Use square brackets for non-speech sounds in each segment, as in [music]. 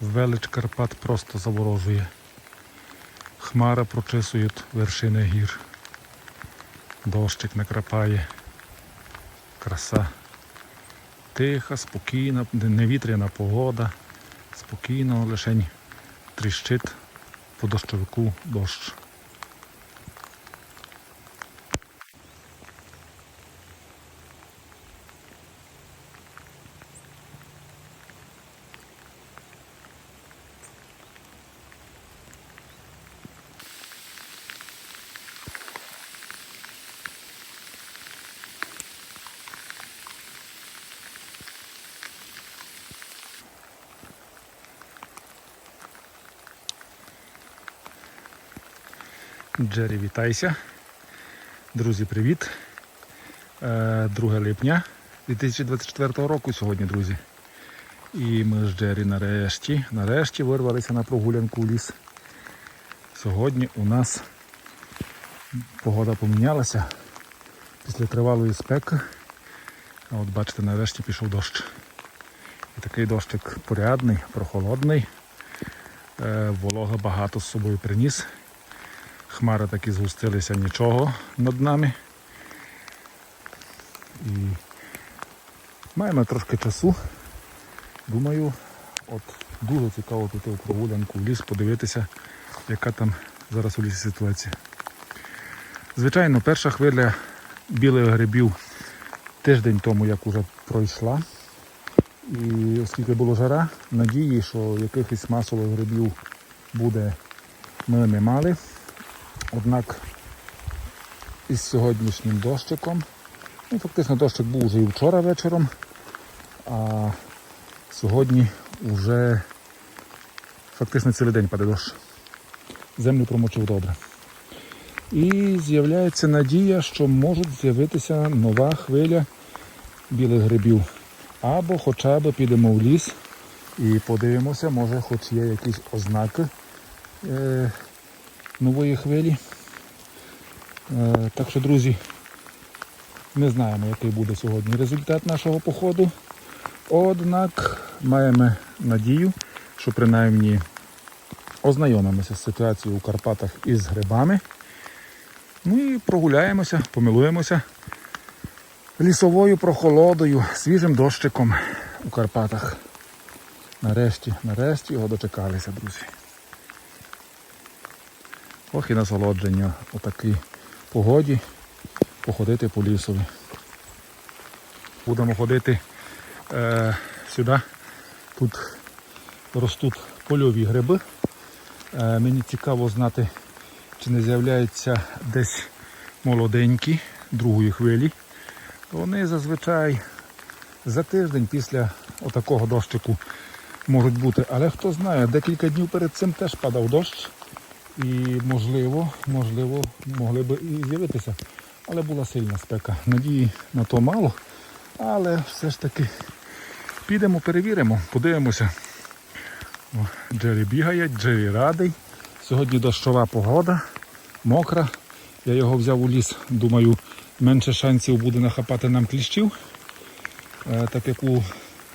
Велич Карпат просто заворожує. Хмара прочисує вершини гір. Дощик накрапає. Краса. Тиха, спокійна, невітряна погода. Спокійно, лишень тріщить по дощовику дощ. Джері, вітайся. Друзі, привіт. Е, 2 липня 2024 року сьогодні, друзі. І ми з Джері нарешті, нарешті вирвалися на прогулянку в ліс. Сьогодні у нас погода помінялася після тривалої спеки. А от бачите, нарешті пішов дощ. І такий дощик порядний, прохолодний. Е, волога багато з собою приніс. Хмари такі згустилися нічого над нами. І маємо трошки часу. Думаю, от дуже цікаво піти в прогулянку в ліс, подивитися, яка там зараз у лісі ситуація. Звичайно, перша хвиля білих грибів тиждень тому як уже пройшла. І оскільки було жара, надії, що якихось масових грибів буде, ми не мали. Однак із сьогоднішнім дощиком, ну фактично дощик був вже і вчора вечором, а сьогодні вже фактично цілий день паде дощ. Землю промочив добре. І з'являється надія, що можуть з'явитися нова хвиля білих грибів. Або хоча б підемо в ліс і подивимося, може хоч є якісь ознаки. Нової хвилі. Е, Так що, друзі, не знаємо, який буде сьогодні результат нашого походу. Однак маємо надію, що принаймні ознайомимося з ситуацією у Карпатах із грибами. Ну і прогуляємося, помилуємося лісовою прохолодою, свіжим дощиком у Карпатах. Нарешті, нарешті його дочекалися, друзі. Ох і насолодження у такій погоді походити по лісові. Будемо ходити е, сюди. Тут ростуть польові гриби. Е, мені цікаво знати, чи не з'являються десь молоденькі другої хвилі. Вони зазвичай за тиждень після отакого дощику можуть бути. Але хто знає, декілька днів перед цим теж падав дощ. І можливо, можливо, могли б і з'явитися. Але була сильна спека. Надії на то мало. Але все ж таки підемо, перевіримо, подивимося. О, Джері бігає, Джері радий. Сьогодні дощова погода, мокра. Я його взяв у ліс, думаю, менше шансів буде нахапати нам кліщів. Е, Так як у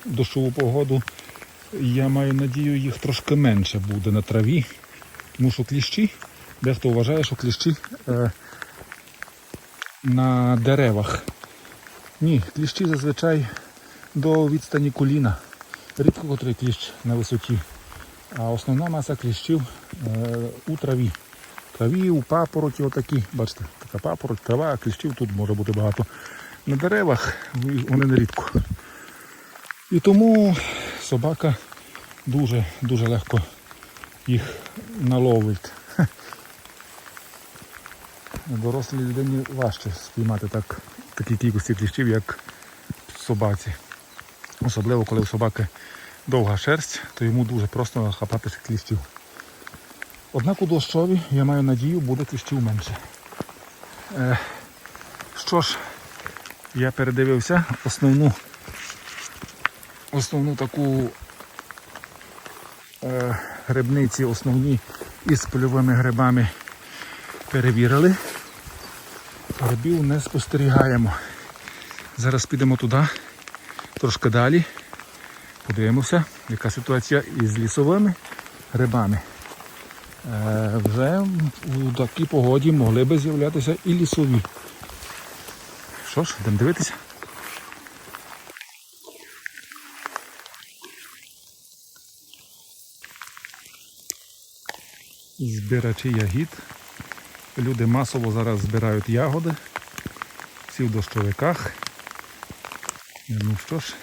дощову погоду я маю надію, їх трошки менше буде на траві. Тому що кліщі, дехто вважає, що кліщі е, на деревах. Ні, кліщі зазвичай до відстані коліна. Рідко котрий кліщ на висоті. А основна маса кліщів е, у траві. Траві, у папороті отакі. Бачите, така папороть, трава, а кліщів тут може бути багато. На деревах вони нерідко. І тому собака дуже дуже легко їх наловить. [laughs] Дорослій людині важче спіймати так, такі кількості кліщів, як собаці. Особливо, коли у собаки довга шерсть, то йому дуже просто хапатися кліщів. Однак у дощові, я маю надію, буде кліщів менше. Е, що ж, я передивився основну основну таку е, грибниці основні із польовими грибами перевірили. Грибів не спостерігаємо. Зараз підемо туди, трошки далі. Подивимося, яка ситуація із лісовими грибами. Е, вже у такій погоді могли би з'являтися і лісові. Що ж, йдемо дивитися. Збирачі ягід. Люди масово зараз збирають ягоди. Всі в дощовиках. Ну що ж,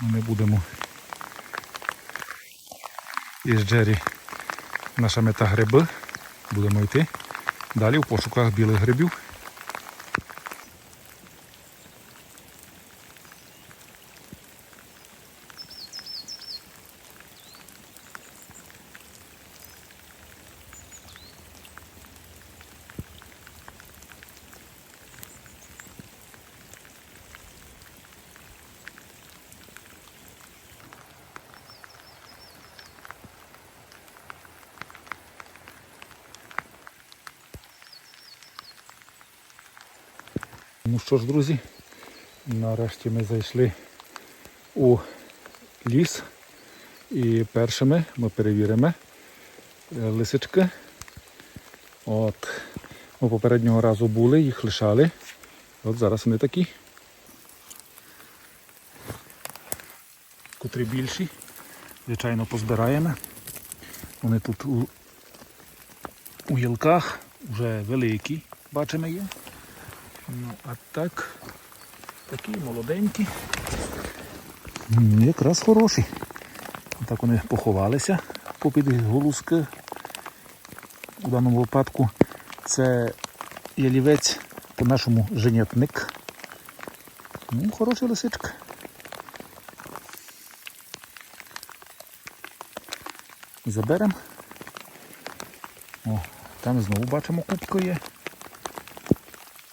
ми будемо із Джері наша мета гриби. Будемо йти далі в пошуках білих грибів. Ну що ж, друзі, нарешті ми зайшли у ліс. І першими ми перевіримо е, лисички. От. Ми попереднього разу були, їх лишали. От зараз вони такі. Котрі більші. Звичайно, позбираємо. Вони тут у, у гілках вже великі, бачимо є. Ну, а так, такі молоденькі. Якраз хороші. Так вони поховалися попід голузки. У даному випадку це ялівець по-нашому женятник. Ну, хороша лисичка. Заберемо. О, там знову бачимо кубка є.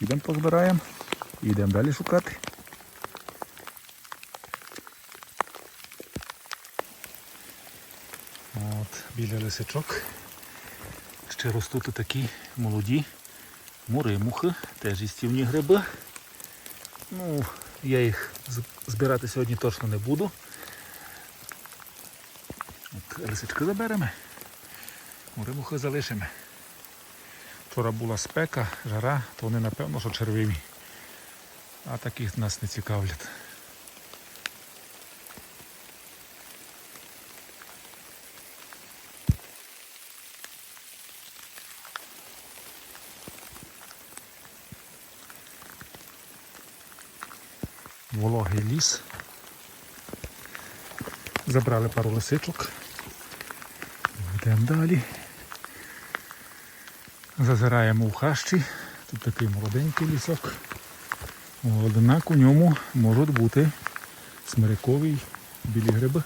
Підемо позбираємо і йдемо далі шукати. От, біля лисичок. Ще ростуть такі молоді муримухи, теж істівні гриби. Ну, я їх збирати сьогодні точно не буду. От, лисички заберемо. Муримухи залишимо. Вчора була спека, жара, то вони напевно, що червиві. А таких нас не цікавлять. Вологий ліс. Забрали пару лисичок. Йдемо далі. Зазираємо в хащі. Тут такий молоденький лісок. Однак у ньому можуть бути смирякові білі гриби.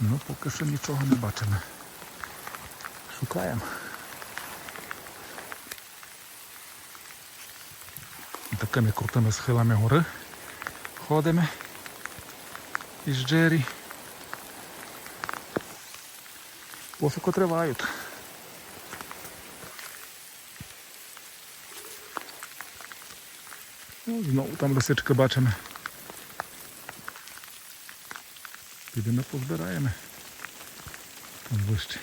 Ну, поки що нічого не бачимо. Шукаємо. Такими крутими схилами гори ходимо із Джері. Пошуки тривають. Знову там лисички бачимо. Підемо позбираємо. Там вище.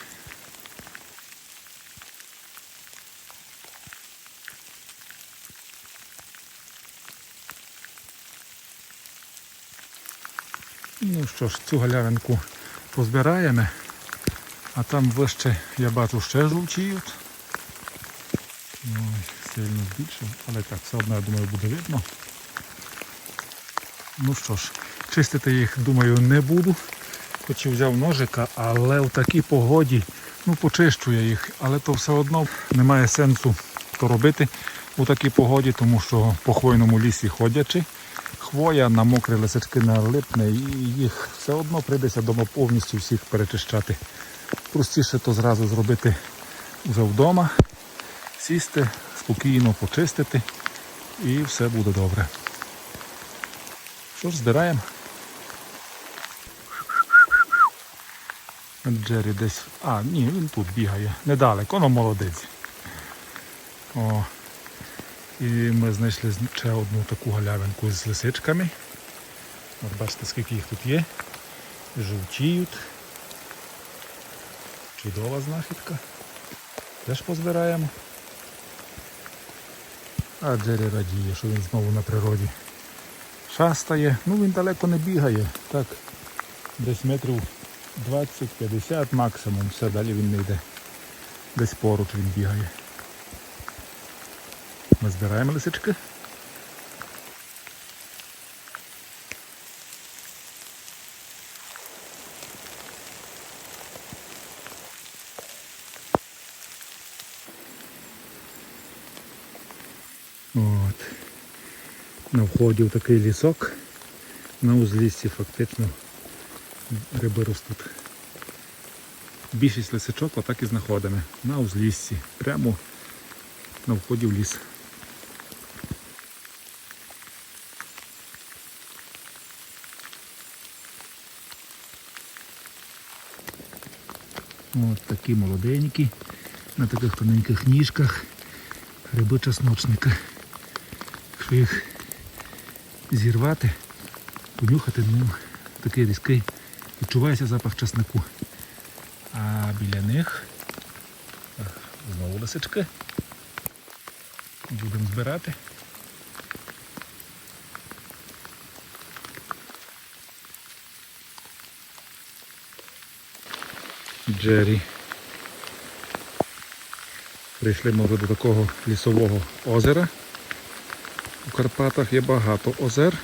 Ну що ж, цю галявинку позбираємо, а там вище я бачу ще жовтіють. Ой, сильно збільшив, але так, все одно, я думаю, буде видно. Ну що ж, чистити їх, думаю, не буду. Хоч і взяв ножика, але в такій погоді, ну почищу я їх, але то все одно немає сенсу то робити у такій погоді, тому що по хвойному лісі ходячи, хвоя на мокрі лисички налипне і їх все одно прийдеться вдома повністю всіх перечищати. Простіше то зразу зробити вже вдома, сісти, спокійно почистити і все буде добре. Що ж, здираємо. Джері десь. А, ні, він тут бігає. Недалеко, ну молодець. О. І ми знайшли ще одну таку галявинку з лисичками. От бачите, скільки їх тут є. Жовтіють. Чудова знахідка. Теж позбираємо. А Джері радіє, що він знову на природі. Шастає, ну він далеко не бігає. Так, десь метрів 20-50 максимум, все далі він не йде. Десь поруч він бігає. Ми збираємо лисички. От. На вході в такий лісок. На узліссі фактично гриби ростуть. Більшість лисичок отак і знаходимо. На узліссі. Прямо на вході в ліс. От такі молоденькі, на таких тоненьких ніжках гриби чесночника. Їх зірвати, понюхати, ну, такий різкий, відчувається запах чеснику. А біля них знову лисички. Будемо збирати. Джері. Прийшли ми до такого лісового озера. У Карпатах є багато озер.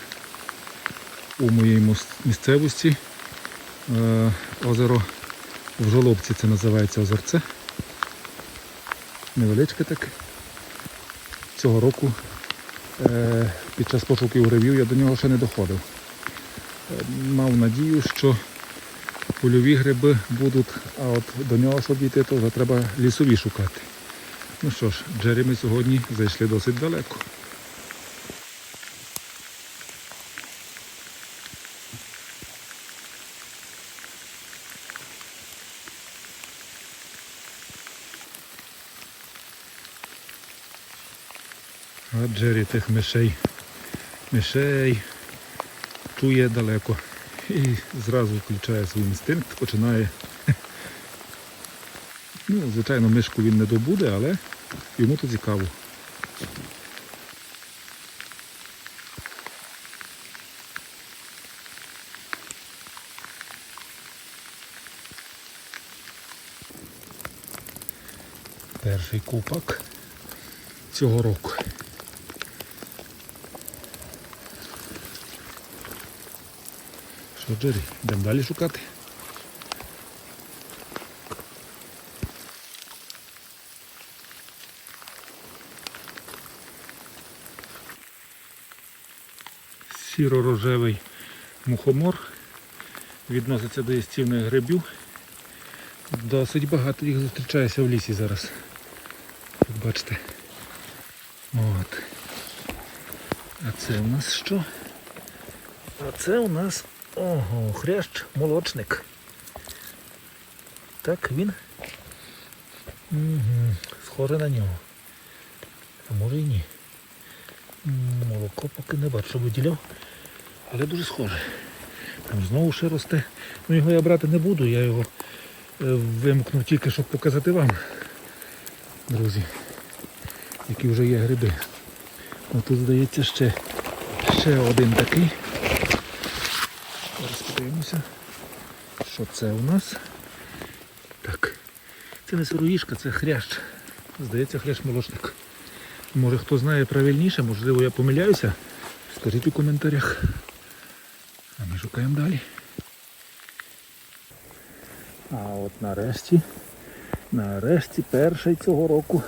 У моїй місцевості е, озеро в Жолобці це називається озерце. Невеличке таке. Цього року е, під час пошуків гривів я до нього ще не доходив. Е, Мав надію, що польові гриби будуть, а от до нього, щоб дійти, то вже треба лісові шукати. Ну що ж, Джері сьогодні зайшли досить далеко. Джері тих мишей, мишей чує далеко. І зразу включає свій інстинкт, починає. Ну, звичайно, мишку він не добуде, але йому то цікаво. Перший купок цього року. Джері, йдемо далі шукати. Сіро-рожевий мухомор відноситься до їстівних грибів. Досить багато їх зустрічається в лісі зараз. Як бачите. От. А це у нас що? А це у нас ого, хрящ молочник. Так він. Угу. Схоже на нього. А може і ні. Молоко поки не бачу, виділяв, але дуже схоже. Там знову ще росте. Ну його я брати не буду, я його е, вимкнув тільки, щоб показати вам, друзі, які вже є гриби. О, тут здається ще, ще один такий. Зараз подивимося, що це у нас. Так, це не сироїшка, це хрящ. Здається, хрящ молочник. Може хто знає правильніше, можливо я помиляюся. Скажіть у коментарях. А ми шукаємо далі. А от нарешті, нарешті перший цього року.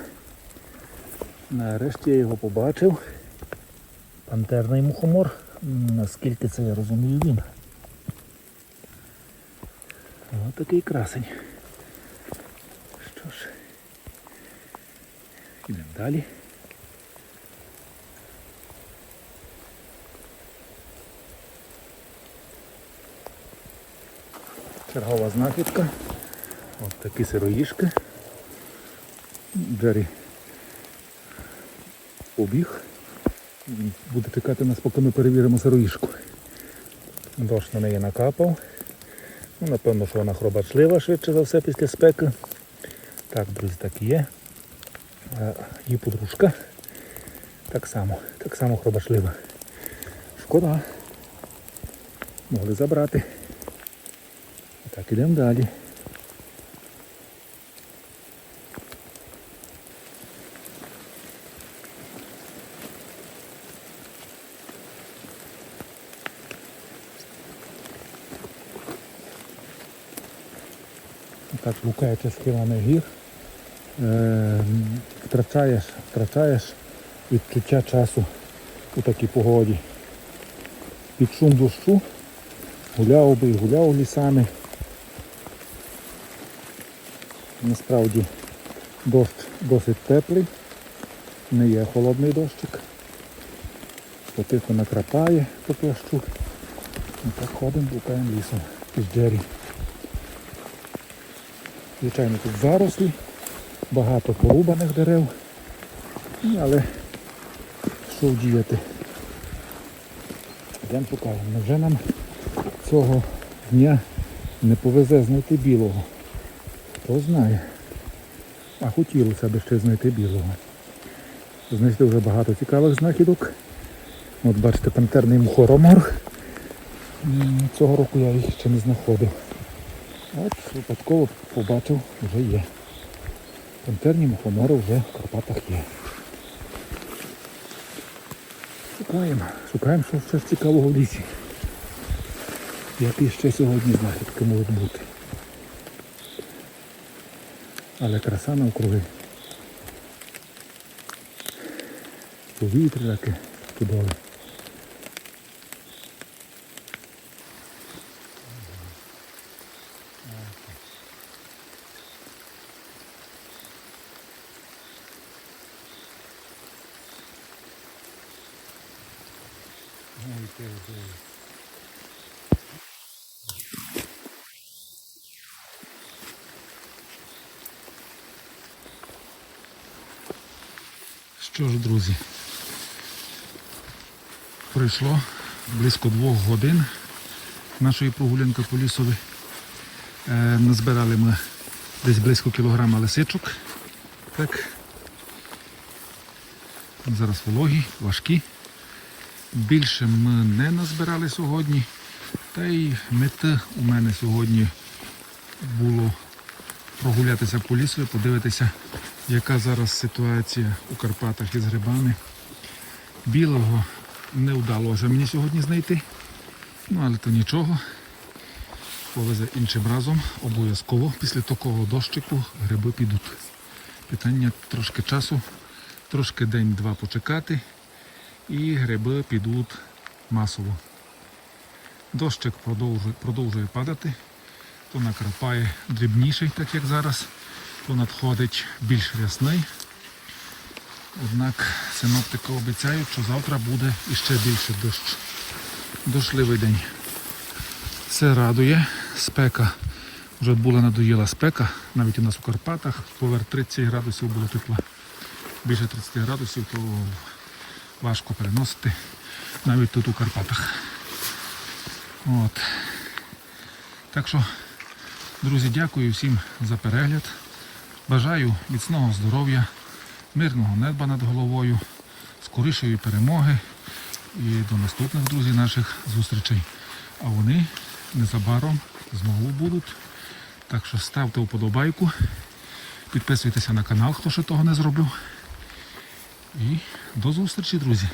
Нарешті я його побачив. Пантерний мухомор. Наскільки це я розумію він. Ось такий красень. Що ж, йдемо далі. Чергова знахідка. Ось такі сироїшки. Джері побіг. Він Буде чекати нас, поки ми перевіримо сироїшку. Дощ на неї накапав. Ну, напевно, що вона хробачлива швидше за все після спеки. Так, друзі, так і є. А її подружка так само, так само хробачлива. Шкода. Могли забрати. Так, ідемо далі. Так, лукається схилами гір. Е, втрачаєш, втрачаєш відчуття часу у такій погоді. Під шум дощу гуляв би і гуляв лісами. Насправді дощ досить теплий, не є холодний дощик. Потихо накрапає по плащу. І так ходимо, блукаємо лісом під джері. Звичайно, тут зарослі, багато порубаних дерев, Ну, але що вдіяти? Йдемо шукаємо. Невже нам цього дня не повезе знайти білого? Хто знає. А хотілося б ще знайти білого. Знайшли вже багато цікавих знахідок. От бачите, пантерний мухоромор. Цього року я їх ще не знаходив. От випадково побачив, вже є. Пантерні мухомори вже в Карпатах є. Шукаємо, шукаємо, що ще цікавого в лісі. Які ще сьогодні знахідки можуть бути. Але краса навкруги. Повітря таке чудове. Що ж, друзі, пройшло близько двох годин нашої прогулянки по лісові. Е, назбирали ми десь близько кілограма лисичок. Так. Зараз вологі, важкі. Більше ми не назбирали сьогодні. Та й мета у мене сьогодні було прогулятися по лісу і подивитися, яка зараз ситуація у Карпатах із грибами. Білого не вдалося мені сьогодні знайти. Ну, але то нічого. Повезе іншим разом. Обов'язково після такого дощику гриби підуть. Питання трошки часу, трошки день-два почекати і гриби підуть масово. Дощик продовжує, продовжує падати, то накрапає дрібніший, так як зараз, то надходить більш рясний. Однак синоптики обіцяють, що завтра буде іще більше дощ. Дощливий день. Все радує. Спека. Вже була надоїла спека, навіть у нас у Карпатах, поверх 30 градусів було тепла. Більше 30 градусів, то важко переносити навіть тут у Карпатах. От. Так що, друзі, дякую всім за перегляд. Бажаю міцного здоров'я, мирного неба над головою, скорішої перемоги і до наступних друзів наших зустрічей. А вони незабаром знову будуть. Так що ставте вподобайку, підписуйтеся на канал, хто ще того не зробив. І до зустрічі, друзі!